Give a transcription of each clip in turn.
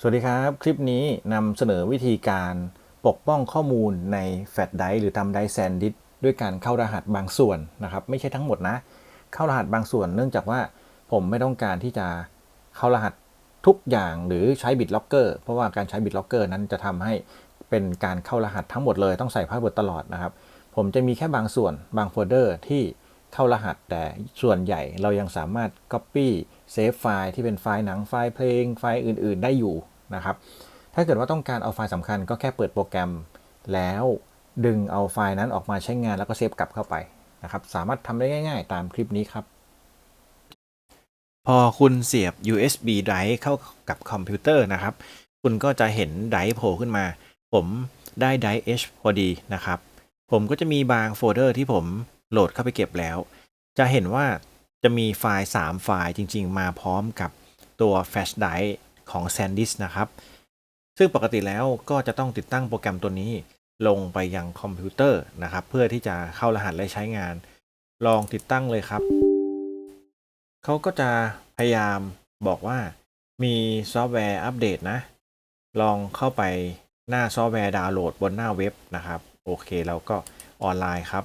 สวัสดีครับ คลิปนี้นำเสนอวิธีการปกป้องข้อมูลในแฟลชไดร์หรือทำไดร์แซนดิสด้วยการเข้ารหัสบางส่วนนะครับ ไม่ใช่ทั้งหมดนะ เข้ารหัสบางส่วนเนื่องจากว่าผมไม่ต้องการที่จะเข้ารหัสทุกอย่างหรือใช้บิตล็อกเกอร์เพราะว่าการใช้บิตล็อกเกอร์นั้นจะทำให้เป็นการเข้ารหัสทั้งหมดเลยต้องใส่พาสเวิร์ดตลอดนะครับ ผมจะมีแค่บางส่วนบางโฟลเดอร์ที่เข้ารหัสแต่ส่วนใหญ่เรายังสามารถ Copy เซฟไฟล์ที่เป็นไฟล์หนังไฟล์เพลงไฟล์อื่น ๆ ได้อยู่นะครับ ถ้าเกิดว่าต้องการเอาไฟล์สำคัญก็แค่เปิดโปรแกรม แล้วดึงเอาไฟล์นั้นออกมาใช้งานแล้วก็เซฟกลับเข้าไปนะครับ สามารถทำได้ง่าย ๆ ตามคลิปนี้ครับ พอคุณเสียบ USB drive เข้ากับคอมพิวเตอร์นะครับ คุณก็จะเห็นไดรฟ์โผล่ขึ้นมา ผมได้ไดรฟ์ H พอดีนะครับ ผมก็จะมีบางโฟลเดอร์ที่ผมโหลดเข้าไปเก็บแล้ว จะเห็นว่า จะมีไฟล์ 3 ไฟล์จริง ๆ มาพร้อมกับตัว Flash Drive ของ SanDisk นะครับ ซึ่งปกติแล้วก็จะต้องติดตั้งโปรแกรมตัวนี้ลงไปยังคอมพิวเตอร์นะครับ เพื่อที่จะเข้ารหัสและใช้งาน ลองติดตั้งเลยครับ เขาก็จะพยายามบอกว่ามีซอฟต์แวร์อัปเดตนะ ลองเข้าไปหน้าซอฟต์แวร์ดาวน์โหลดบนหน้าเว็บนะครับ โอเคเราก็ออนไลน์ครับ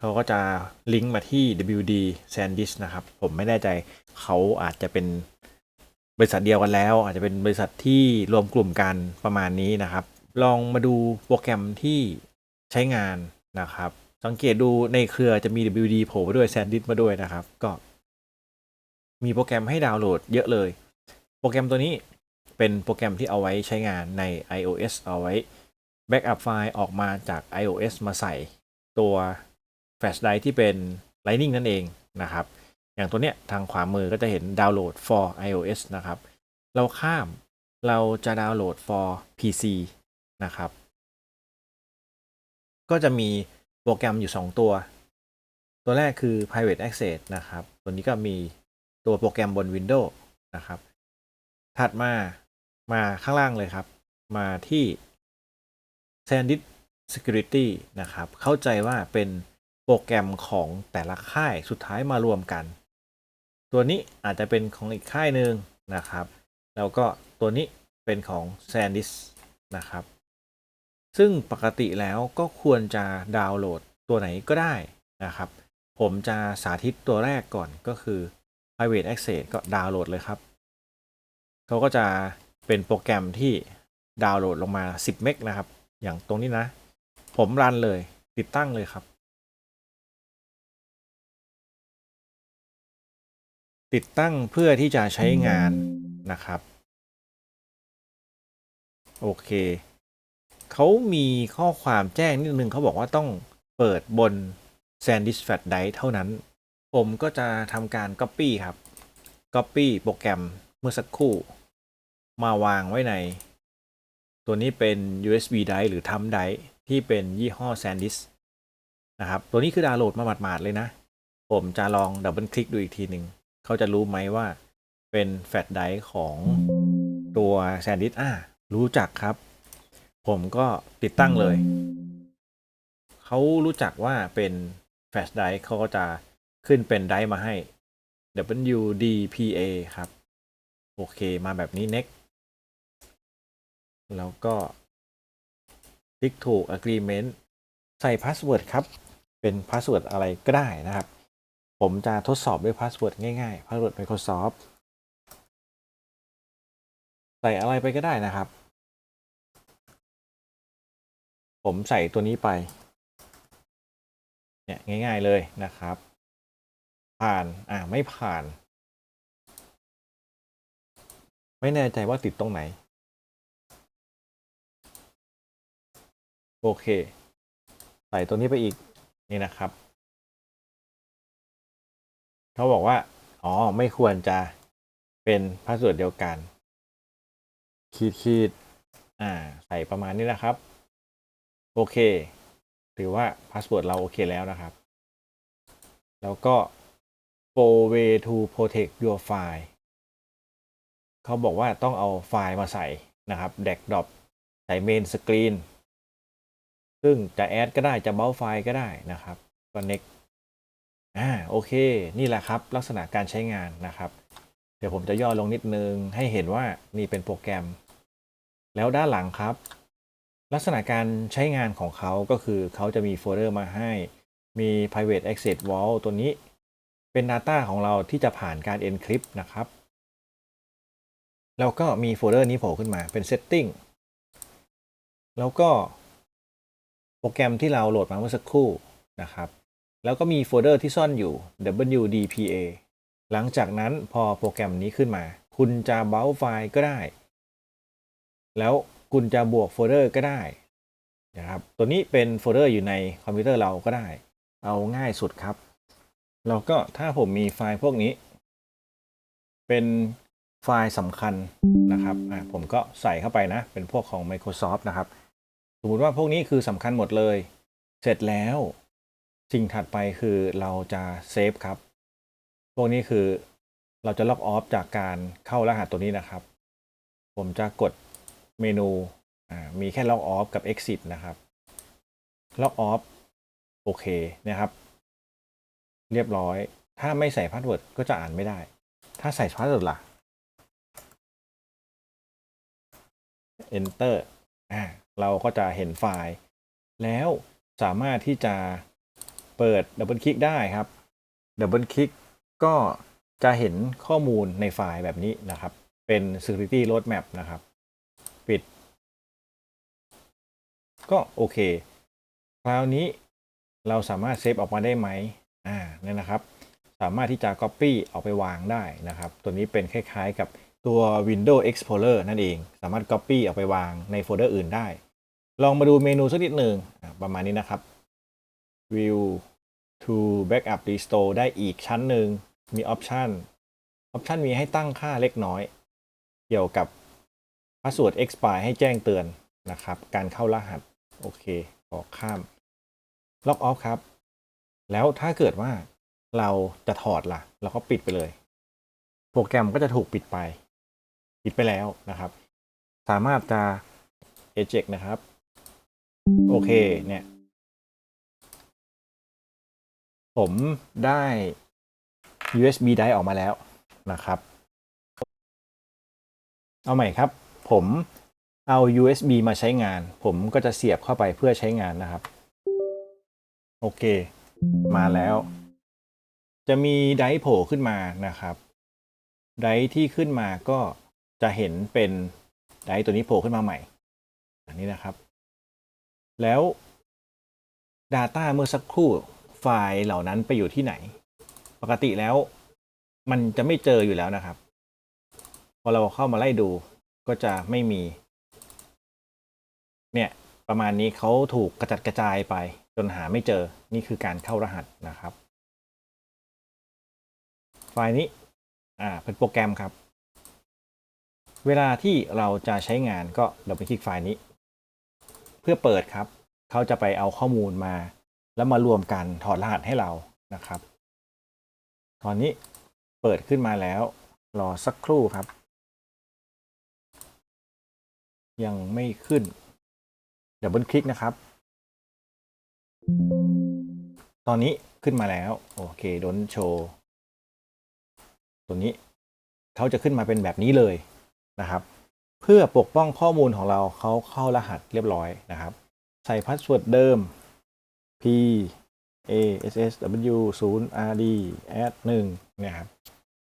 เขาก็จะลิงก์มาที่ WD SanDisk นะครับ ผมไม่แน่ใจเขาอาจจะเป็นบริษัทเดียวกันแล้ว อาจจะเป็นบริษัทที่รวมกลุ่มกันประมาณนี้นะครับ ลองมาดูโปรแกรมที่ใช้งานนะครับ สังเกตดูในเครือจะมี WD โผล่มาด้วย SanDisk มาด้วยนะครับ ก็มีโปรแกรมให้ดาวน์โหลดเยอะเลย โปรแกรมตัวนี้เป็นโปรแกรมที่เอาไว้ใช้งานใน iOS เอาไว้แบ็กอัพไฟล์ออกมาจาก iOS มาใส่ตัว Flash Drive ที่เป็น Lightning นั่นเองนะครับ อย่างตัวเนี้ยทางขวามือก็จะเห็นดาวน์โหลด for iOS นะครับ เราข้ามเราจะดาวน์โหลด for PC นะครับ ก็จะมีโปรแกรมอยู่ 2 ตัว ตัวแรกคือ private access นะครับ ตัวนี้ก็มีตัวโปรแกรมบน Windows นะครับ ถัดมามาข้างล่างเลยครับ มาที่ SanDisk Security นะครับ เข้าใจว่าเป็น โปรแกรมของแต่ละค่ายสุดท้ายมารวมกัน ตัวนี้อาจจะเป็นของอีกค่ายหนึ่งนะครับ แล้วก็ตัวนี้เป็นของ SanDisk นะครับ ซึ่งปกติแล้วก็ควรจะดาวน์โหลดตัวไหนก็ได้นะครับ ผมจะสาธิตตัวแรกก่อนก็คือ private access ก็ดาวน์โหลดเลยครับ เขาก็จะเป็นโปรแกรมที่ดาวน์โหลดลงมา 10 เมกนะครับ อย่างตรงนี้นะ ผมรันเลยติดตั้งเลยครับ ติดตั้งเพื่อที่จะใช้งานนะครับ โอเค เขามีข้อความแจ้งนิดนึงเขาบอกว่าต้องเปิดบน SanDisk Flash Drive เท่านั้น ผมก็จะทำการ Copy ครับ Copy โปรแกรมเมื่อสักครู่ มาวางไว้ใน ตัวนี้เป็น USB drive หรือ Thumb drive ที่เป็นยี่ห้อ SanDisk นะครับ ตัวนี้คือดาวน์โหลดมาหมาดๆเลยนะ ผมจะลองดับเบิลคลิกดูอีกทีหนึ่ง เขาจะรู้ไหมว่าเป็นแฟลชไดร์ของตัว SanDisk อ่ารู้จักครับ ผมก็ติดตั้งเลย เขารู้จักว่าเป็นแฟลชไดร์เขาก็จะขึ้นเป็นไดร์มาให้ WDPA ครับ โอเคมาแบบนี้ next แล้วก็คลิกถูก agreement ใส่พาสเวิร์ดครับ เป็นพาสเวิร์ดอะไรก็ได้นะครับ ผมจะทดสอบด้วยพาสเวิร์ดง่ายๆพาสเวิร์ด Microsoft ใส่อะไรไปก็ได้นะครับ ผมใส่ตัวนี้ไป เนี่ย ง่ายๆเลยนะครับ ผ่าน อ่าไม่ผ่าน ไม่แน่ใจว่าติดตรงไหน โอเค ใส่ตัวนี้ไปอีก นี่นะครับ เขาบอกว่า อ๋อ ไม่ควรจะเป็นพาสเวิร์ดเดียวกัน ขีดขีดอ่า ใส่ประมาณนี้นะครับ โอเค ถือว่าพาสเวิร์ดเราโอเคแล้วนะครับ แล้วก็ four way to protect your file เขาบอกว่าต้องเอาไฟล์มาใส่นะครับแดกดรอปใส่เมนสกรีนซึ่งจะแอดก็ได้จะเบ้าไฟล์ก็ได้นะครับก็ next อ่าโอเค นี่แหละครับ ลักษณะการใช้งานนะครับ เดี๋ยวผมจะย่อลงนิดนึง ให้เห็นว่านี่เป็นโปรแกรม แล้วด้านหลังครับ ลักษณะการใช้งานของเขาก็คือเขาจะมีโฟลเดอร์มาให้ มี private access vault ตัวนี้ เป็น Data ของเราที่จะผ่านการ encrypt นะครับ แล้วก็มีโฟลเดอร์นี้โผล่ขึ้นมาเป็น setting แล้วก็โปรแกรมที่เราโหลดมาเมื่อสักครู่นะครับ แล้วก็มีโฟลเดอร์ที่ซ่อนอยู่ WDPA หลังจากนั้นพอโปรแกรมนี้ขึ้นมา คุณจะเบราว์ไฟล์ก็ได้ แล้วคุณจะบวกโฟลเดอร์ก็ได้นะครับ ตัวนี้เป็นโฟลเดอร์อยู่ในคอมพิวเตอร์เราก็ได้ เอาง่ายสุดครับแล้วก็ถ้าผมมีไฟล์พวกนี้ เป็นไฟล์สำคัญนะครับอะผมก็ใส่เข้าไปนะ เป็นพวกของ Microsoft นะครับ สมมติว่าพวกนี้คือสำคัญหมดเลย เสร็จแล้ว สิ่งถัดไปคือเราจะเซฟครับ พวกนี้คือเราจะล็อกออฟจากการเข้ารหัสตัวนี้นะครับ ผมจะกดเมนูมีแค่ล็อกออฟกับ exit นะครับล็อกออฟโอเคนะครับ เรียบร้อย ถ้าไม่ใส่พาสเวิร์ดก็จะอ่านไม่ได้ ถ้าใส่พาสเวิร์ดล่ะ enter อ่าเราก็จะเห็นไฟล์ แล้วสามารถที่จะ เปิดดับเบิลคลิกได้ครับดับเบิลคลิกก็จะเห็นข้อมูลในไฟล์แบบนี้นะครับ เป็น security roadmap นะครับ ปิด ก็โอเค คราวนี้เราสามารถเซฟออกมาได้ไหมอ่าเนี่ยนะครับ สามารถที่จะ Copy เอาไปวางได้นะครับ ตัวนี้เป็นคล้ายๆกับตัว Windows Explorer นั่นเอง สามารถ Copy เอาไปวางในโฟลเดอร์อื่นได้ ลองมาดูเมนูสักนิดหนึ่งประมาณนี้นะครับ View to Backup Restore ได้อีกชั้นหนึ่งมี Option Option มีให้ตั้งค่าเล็กน้อย เกี่ยวกับ Password expire ให้แจ้งเตือนนะครับ การเข้ารหัส โอเคขอข้าม Log off ครับ แล้วถ้าเกิดว่าเราจะถอดล่ะ เราก็ปิดไปเลย โปรแกรมก็จะถูกปิดไป ปิดไปแล้วนะครับ สามารถจะ eject นะครับ โอเคเนี่ย ผมได้ USB drive ออกมาแล้วนะครับ เอาใหม่ครับ ผมเอา USB มาใช้งาน ผมก็จะเสียบเข้าไปเพื่อใช้งานนะครับ โอเค มาแล้ว จะมีไดร์โผล่ขึ้นมานะครับ ไดร์ที่ขึ้นมาก็จะเห็นเป็นไดร์ตัวนี้โผล่ขึ้นมาใหม่ อันนี้นะครับ แล้ว Data เมื่อสักครู่ ฟล์เหล่านั้นไปอยู่ที่ไหน ปกติแล้ว มันจะไม่เจออยู่แล้วนะครับ พอเราเข้ามาไล่ดูก็จะไม่มี เนี่ยประมาณนี้เขาถูกกระจัดกระจายไป จนหาไม่เจอนี่คือการเข้ารหัสนะครับ ไฟล์นี้อ่าเป็นโปรแกรมครับ เวลาที่เราจะใช้งานก็เราไปคลิกไฟล์นี้ เพื่อเปิดครับ เขาจะไปเอาข้อมูลมา แล้วมารวมกันถอดรหัสให้เรานะครับ ตอนนี้เปิดขึ้นมาแล้ว รอสักครู่ครับ ยังไม่ขึ้น เดับเบิลคลิกนะครับ ตอนนี้ขึ้นมาแล้ว โอเคโดนโชว์ตัวนี้เขาจะขึ้นมาเป็นแบบนี้เลยนะครับ เพื่อปกป้องข้อมูลของเราเขาเข้ารหัสเรียบร้อยนะครับ ใส่พาสเวิร์ดเดิม p a s s w 0 r d add 1เนี่ยครับ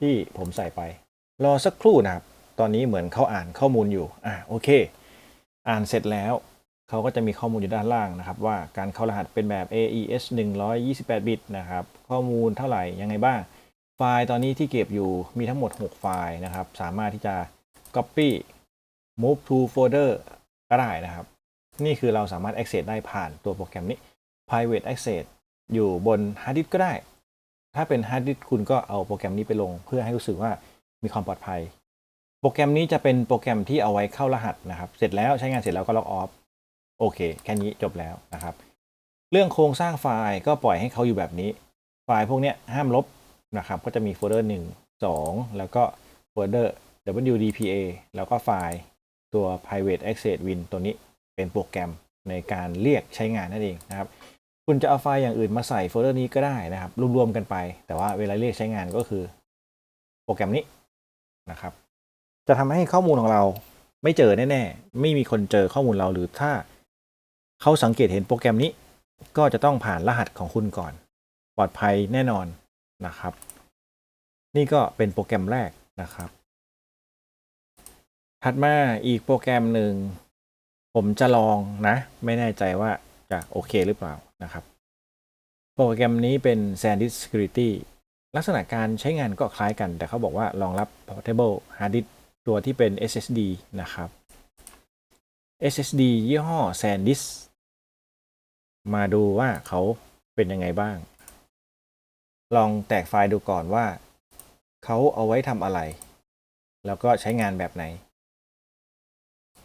ที่ผมใส่ไป รอสักครู่นะครับ ตอนนี้เหมือนเขาอ่านข้อมูลอยู่ อ่าโอเค อ่านเสร็จแล้ว เขาก็จะมีข้อมูลอยู่ด้านล่างนะครับ ว่าการเข้ารหัสเป็นแบบ AES 128 บิตนะครับ ข้อมูลเท่าไหร่ยังไงบ้าง ไฟล์ตอนนี้ที่เก็บอยู่มีทั้งหมด 6 ไฟล์นะครับ สามารถที่จะ copy move to folder ก็ได้นะครับ นี่คือเราสามารถ access ได้ผ่านตัวโปรแกรมนี้ private access อยู่บน hard disk ก็ได้ ถ้าเป็น hard disk คุณก็เอาโปรแกรมนี้ไปลง เพื่อให้รู้สึกว่ามีความปลอดภัย โปรแกรมนี้จะเป็นโปรแกรมที่เอาไว้เข้ารหัสนะครับ เสร็จแล้วใช้งานเสร็จแล้วก็ล็อกออฟ โอเค แค่นี้จบแล้วนะครับ เรื่องโครงสร้างไฟล์ก็ปล่อยให้เขาอยู่แบบนี้ ไฟล์พวกนี้ห้ามลบนะครับ ก็จะมีโฟลเดอร์ 1 2 แล้วก็โฟลเดอร์ WDPA แล้วก็ไฟล์ตัว private access win ตัวนี้เป็นโปรแกรมในการเรียกใช้งานนั่นเองนะครับ คุณจะเอาไฟล์อย่างอื่นมาใส่โฟลเดอร์นี้ก็ได้นะครับ รวมๆกันไป แต่ว่าเวลาเรียกใช้งานก็คือโปรแกรมนี้นะครับ จะทำให้ข้อมูลของเราไม่เจอแน่ๆ ไม่มีคนเจอข้อมูลเราหรือถ้าเขาสังเกตเห็นโปรแกรมนี้ ก็จะต้องผ่านรหัสของคุณก่อน ปลอดภัยแน่นอนนะครับ นี่ก็เป็นโปรแกรมแรกนะครับ ถัดมาอีกโปรแกรมหนึ่ง ผมจะลองนะ ไม่แน่ใจว่า จะโอเคหรือเปล่านะครับโปรแกรมนี้เป็น SanDisk Security ลักษณะการใช้งานก็คล้ายกัน แต่เขาบอกว่ารองรับ Portable Hard Disk ตัวที่เป็น SSD นะครับ SSD ยี่ห้อ SanDisk มาดูว่าเขาเป็นยังไงบ้าง ลองแตกไฟล์ดูก่อนว่า เขาเอาไว้ทำอะไร แล้วก็ใช้งานแบบไหน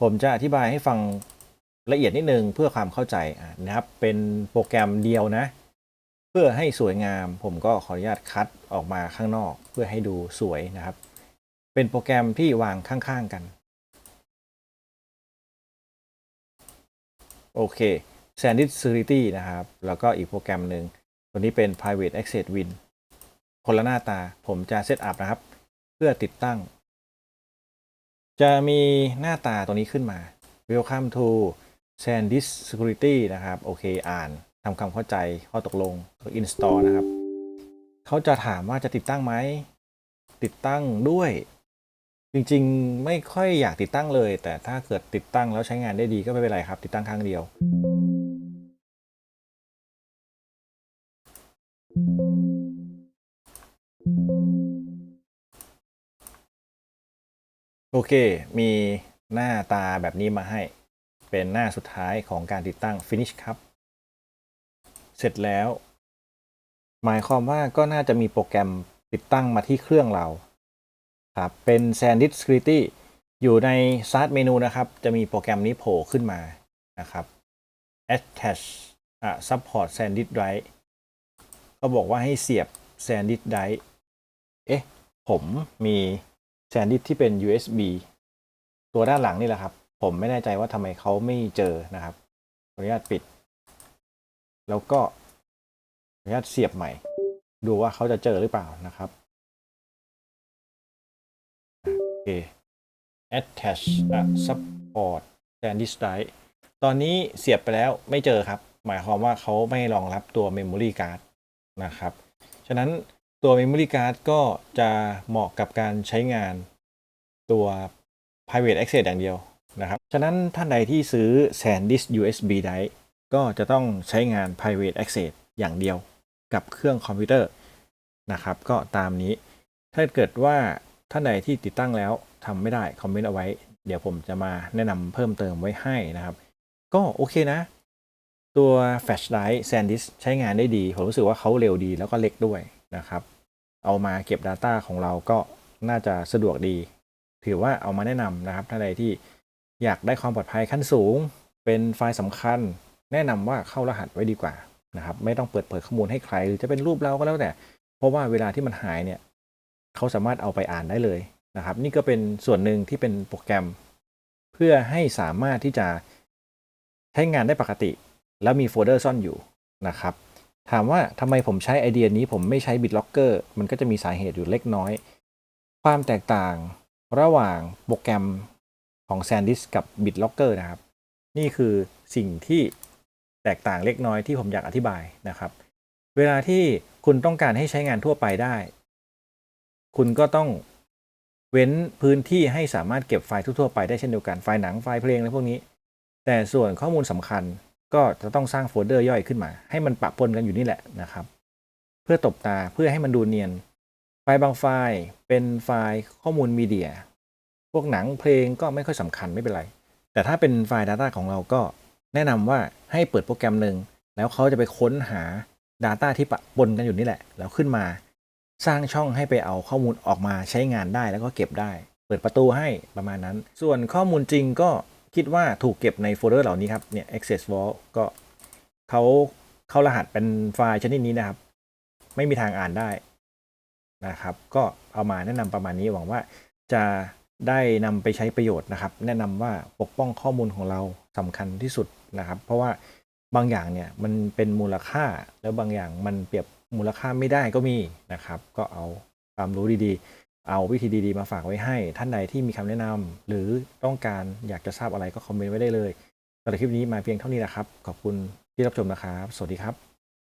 ผมจะอธิบายให้ฟัง ละเอียดนิดนึงเพื่อความเข้าใจนะครับ เป็นโปรแกรมเดียวนะ เพื่อให้สวยงามผมก็ขออนุญาตคัดออกมาข้างนอก เพื่อให้ดูสวยนะครับ เป็นโปรแกรมที่วางข้างๆกันโอเค SanDisk Security นะครับ แล้วก็อีกโปรแกรมหนึ่งตัวนี้เป็น private access win คนละหน้าตาผมจะเซตอัพนะครับ เพื่อติดตั้ง จะมีหน้าตาตัวนี้ขึ้นมา welcome to SanDisk Security นะครับ โอเค อ่านทำความเข้าใจข้อตกลง install นะครับ เขาจะถามว่าจะติดตั้งไหม ติดตั้งด้วย จริงๆ ไม่ค่อยอยากติดตั้งเลย แต่ถ้าเกิดติดตั้งแล้วใช้งานได้ดีก็ไม่เป็นไรครับ ติดตั้งครั้งเดียว โอเค มีหน้าตาแบบนี้มาให้ เป็นหน้าสุดท้ายของการติดตั้ง Finish ครับ เสร็จแล้ว หมายความว่าก็น่าจะมีโปรแกรมติดตั้งมาที่เครื่องเราครับเป็น SanDisk Security อยู่ใน Start เมนูนะครับ จะมีโปรแกรมนี้โผล่ขึ้นมานะครับ Attach อะ Support SanDisk Drive ก็บอกว่าให้เสียบ SanDisk Drive เอ๊ะ ผมมี SanDisk ที่เป็น USB ตัวด้านหลังนี่แหละครับ ผมไม่แน่ใจว่าทำไมเขาไม่เจอนะครับขออนุญาตปิด แล้วก็ขออนุญาตเสียบใหม่ ดูว่าเขาจะเจอหรือเปล่านะครับอะโอเค attach a support SanDisk drive ตอนนี้เสียบไปแล้วไม่เจอครับ หมายความว่าเขาไม่รองรับตัว memory card นะครับ ฉะนั้นตัว memory card ก็จะเหมาะกับการใช้งานตัว private access อย่างเดียว นะครับ ฉะนั้นท่านใดที่ซื้อ SanDisk USB drive ก็จะต้องใช้งาน private access อย่างเดียวกับเครื่องคอมพิวเตอร์นะครับ ก็ตามนี้ ถ้าเกิดว่าท่านใดที่ติดตั้งแล้วทำไม่ได้ คอมเมนต์เอาไว้ เดี๋ยวผมจะมาแนะนำเพิ่มเติมไว้ให้นะครับ ก็โอเคนะ ตัว Flash Drive SanDisk ใช้งานได้ดี ผมรู้สึกว่าเขาเร็วดีแล้วก็เล็กด้วยนะครับ เอามาเก็บ Data ของเราก็น่าจะสะดวกดี ถือว่าเอามาแนะนำนะครับท่านใดที่ อยากได้ความปลอดภัยขั้นสูง เป็นไฟล์สำคัญ แนะนำว่าเข้ารหัสไว้ดีกว่านะครับ ไม่ต้องเปิดเผยข้อมูลให้ใคร หรือจะเป็นรูปเราก็แล้วแต่ เพราะว่าเวลาที่มันหายเนี่ยเขาสามารถเอาไปอ่านได้เลยนะครับ นี่ก็เป็นส่วนหนึ่งที่เป็นโปรแกรม เพื่อให้สามารถที่จะใช้งานได้ปกติ แล้วมีโฟลเดอร์ซ่อนอยู่นะครับ ถามว่าทำไมผมใช้ไอเดียนี้ผมไม่ใช้ BitLocker มันก็จะมีสาเหตุอยู่เล็กน้อย ความแตกต่างระหว่างโปรแกรม ของ SanDisk กับ BitLocker นะครับ นี่คือสิ่งที่แตกต่างเล็กน้อยที่ผมอยากอธิบายนะครับ เวลาที่คุณต้องการให้ใช้งานทั่วไปได้ คุณก็ต้องเว้นพื้นที่ให้สามารถเก็บไฟล์ทั่วๆไปได้เช่นเดียวกันไฟล์หนังไฟล์เพลงอะไรพวกนี้ แต่ส่วนข้อมูลสำคัญก็จะต้องสร้างโฟลเดอร์ย่อยขึ้นมา ให้มันปะปนกันอยู่นี่แหละนะครับ เพื่อตบตาเพื่อให้มันดูเนียน ไฟล์บางไฟล์เป็นไฟล์ข้อมูลมีเดีย พวกหนังเพลงก็ไม่ค่อยสำคัญไม่เป็นไร แต่ถ้าเป็นไฟล์ Data ของเราก็แนะนำว่าให้เปิดโปรแกรมหนึ่งแล้วเขาจะไปค้นหา Data ที่ปะปนกันอยู่นี่แหละ แล้วขึ้นมา สร้างช่องให้ไปเอาข้อมูลออกมาใช้งานได้แล้วก็เก็บได้ เปิดประตูให้ประมาณนั้น ส่วนข้อมูลจริงก็คิดว่าถูกเก็บในโฟลเดอร์เหล่านี้ครับเนี่ย access vault ก็เขาเข้ารหัสเป็นไฟล์ชนิดนี้นะครับ ไม่มีทางอ่านได้นะครับ ก็เอามาแนะนำประมาณนี้หวังว่าจะ ได้นำไปใช้ประโยชน์นะครับ แนะนำว่าปกป้องข้อมูลของเราสำคัญที่สุดนะครับ เพราะว่าบางอย่างเนี่ยมันเป็นมูลค่าแล้วบางอย่างมันเปรียบมูลค่าไม่ได้ก็มีนะครับ ก็เอาความรู้ดีๆ เอาวิธีดีๆ มาฝากไว้ให้ ท่านใดที่มีคำแนะนำหรือต้องการอยากจะทราบอะไรก็คอมเมนต์ไว้ได้เลยสำหรับคลิปนี้มาเพียงเท่านี้นะครับ ขอบคุณที่รับชมนะครับ สวัสดีครับ